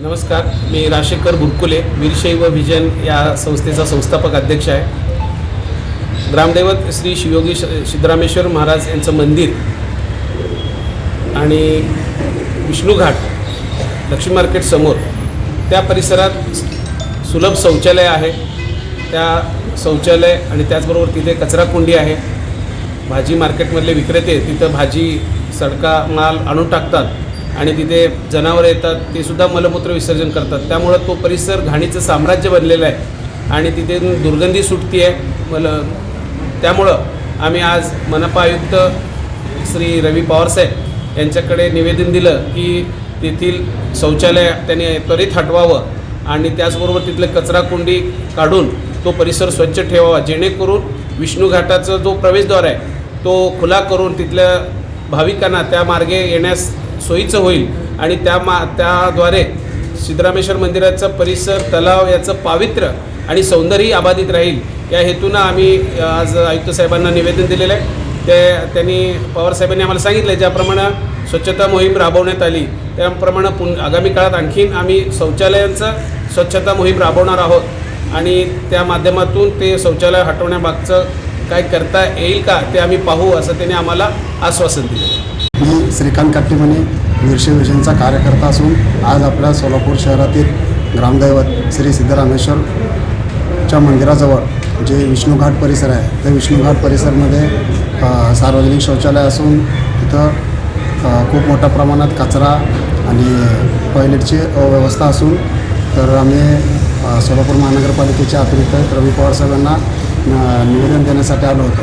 नमस्कार मी राजेकर बुरकुले वीरशैव विजन या संस्थेचा संस्थापक अध्यक्ष आहे. ग्रामदैवत श्री शिवयोगी श- सिद्धरामेश्वर महाराज यांचं मंदिर आणि विष्णूघाट लक्ष्मी मार्केट समोर त्या परिसरात सुलभ शौचालय आहे. त्या शौचालय आणि त्याचबरोबर तिथे कचरा कुंडी आहे. भाजी मार्केटमधले विक्रेते तिथं भाजी सडका माल आणून टाकतात. आणि तिथे जनावरं येतात ते सुद्धा मलमूत्र विसर्जन करतात. त्यामुळं तो परिसर घाणीचं साम्राज्य बनलेलं आहे. आणि तिथे दुर्गंधी सुटती आहे. मल त्यामुळं आम्ही आज मनपा आयुक्त श्री रवी पवारसाहेब यांच्याकडे निवेदन दिलं की तेथील शौचालय त्यांनी त्वरित हटवावं आणि त्याचबरोबर तिथले कचराकुंडी काढून तो परिसर स्वच्छ ठेवावा. जेणेकरून विष्णू घाटाचा जो प्रवेशद्वार आहे तो खुला करून तिथल्या भाविकांना त्या मार्गे येण्यास सोयीचं होईल. आणि त्या मा त्याद्वारे सिद्धरामेश्वर मंदिराचा परिसर तलाव याचं पावित्र्य आणि सौंदर्यही अबाधित राहील. या हेतूनं आम्ही आज आयुक्त साहेबांना निवेदन दिलेलं आहे. ते त्यांनी पवारसाहेबांनी आम्हाला सांगितलं ज्याप्रमाणे स्वच्छता मोहीम राबवण्यात आली त्याप्रमाणे पुन आगामी काळात आणखीन आम्ही शौचालयांचं स्वच्छता मोहीम राबवणार आहोत. आणि त्या माध्यमातून ते शौचालय हटवण्यामागचं काय करता येईल का ते आम्ही पाहू असं त्यांनी आम्हाला आश्वासन दिलं श्रीकांत काट्टीमणी वीरशे कार्यकर्ता असून आज आपल्या सोलापूर शहरातील ग्रामदैवत श्री सिद्धरामेश्वरच्या मंदिराजवळ जे विष्णूघाट परिसर आहे त्या विष्णूघाट परिसरमध्ये सार्वजनिक शौचालय असून तिथं खूप मोठ्या प्रमाणात कचरा आणि टॉयलेटची व्यवस्था असून तर आम्ही सोलापूर महानगरपालिकेच्या अतिरिक्त रवी पवार साहेबांना निवेदन देण्यासाठी आलो होतो.